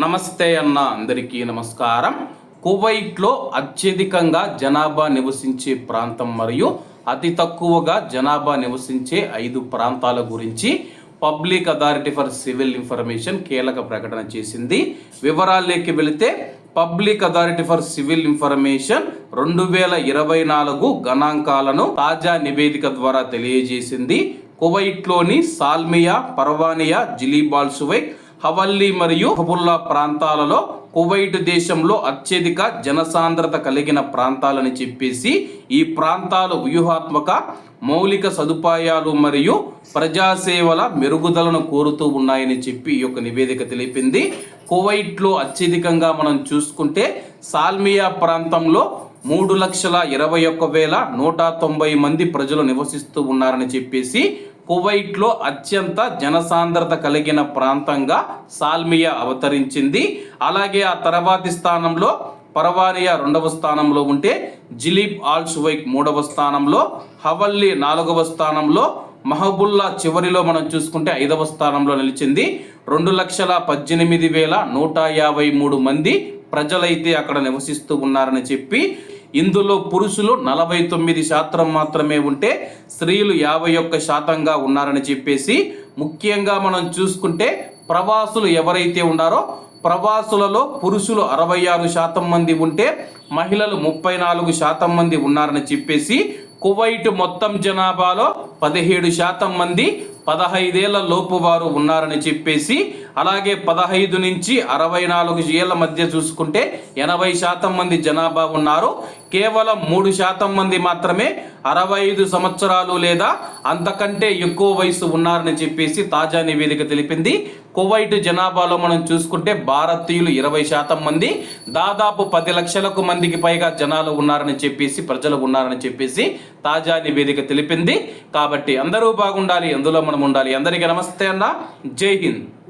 నమస్తే అన్న అందరికీ నమస్కారం. కువైట్లో అత్యధికంగా జనాభా నివసించే ప్రాంతం మరియు అతి తక్కువగా జనాభా నివసించే ఐదు ప్రాంతాల గురించి public authority for civil information కీలక ప్రకటన చేసింది. వివరాల్లోకి వెళితే public authority for civil information రెండు వేల ఇరవై నాలుగు గణాంకాలను తాజా నివేదిక ద్వారా తెలియజేసింది. కువైట్లోని సాల్మియా పర్వానియా జిలీబాల్సువైక్ హవల్లీ మరియు హబుల్లా ప్రాంతాలలో కువైట్ దేశంలో అత్యధిక జనసాంద్రత కలిగిన ప్రాంతాలని చెప్పేసి ఈ ప్రాంతాలు వ్యూహాత్మక మౌలిక సదుపాయాలు మరియు ప్రజాసేవల మెరుగుదలను కోరుతూ ఉన్నాయని చెప్పి ఈ యొక్క నివేదిక తెలిపింది. కువైట్లో అత్యధికంగా మనం చూసుకుంటే సాల్మియా ప్రాంతంలో మూడు లక్షల ఇరవై ఒక్క వేల నూట తొంభై మంది ప్రజలు నివసిస్తూ ఉన్నారని చెప్పేసి కువైట్లో అత్యంత జనసాంద్రత కలిగిన ప్రాంతంగా సాల్మియా అవతరించింది. అలాగే ఆ తర్వాతి స్థానంలో పరవానియా రెండవ స్థానంలో ఉంటే జిలీబ్ ఆల్ షువైక్ మూడవ స్థానంలో హవల్లీ నాలుగవ స్థానంలో మహబుల్లా చివరిలో మనం చూసుకుంటే ఐదవ స్థానంలో నిలిచింది. రెండు లక్షల పద్దెనిమిది వేల నూట యాభై మూడు మంది ప్రజలైతే అక్కడ నివసిస్తూ ఉన్నారని చెప్పి ఇందులో పురుషులు నలభై తొమ్మిది శాతం మాత్రమే ఉంటే స్త్రీలు యాభై ఒక్క శాతంగా ఉన్నారని చెప్పేసి ముఖ్యంగా మనం చూసుకుంటే ప్రవాసులు ఎవరైతే ఉన్నారో ప్రవాసులలో పురుషులు అరవై ఆరు శాతం మంది ఉంటే మహిళలు ముప్పై నాలుగు శాతం మంది ఉన్నారని చెప్పేసి కువైట్ మొత్తం జనాభాలో పదిహేడు శాతం మంది పదహైదేళ్ళ లోపు వారు ఉన్నారని చెప్పేసి అలాగే పదహైదు నుంచి అరవై నాలుగు ఏళ్ళ మధ్య చూసుకుంటే ఎనభై శాతం మంది జనాభా ఉన్నారు. కేవలం మూడు శాతం మంది మాత్రమే అరవై ఐదు సంవత్సరాలు లేదా అంతకంటే ఎక్కువ వయసు ఉన్నారని చెప్పేసి తాజా నివేదిక తెలిపింది. కువైట్ జనాభాలో మనం చూసుకుంటే భారతీయులు ఇరవై శాతం మంది దాదాపు పది లక్షలకు మందికి పైగా జనాలు ఉన్నారని చెప్పేసి ప్రజలు ఉన్నారని చెప్పేసి తాజా నివేదిక తెలిపింది. కాబట్టి అందరూ బాగుండాలి అందులో మనం ఉండాలి. అందరికీ నమస్తే అన్న. జై హింద్.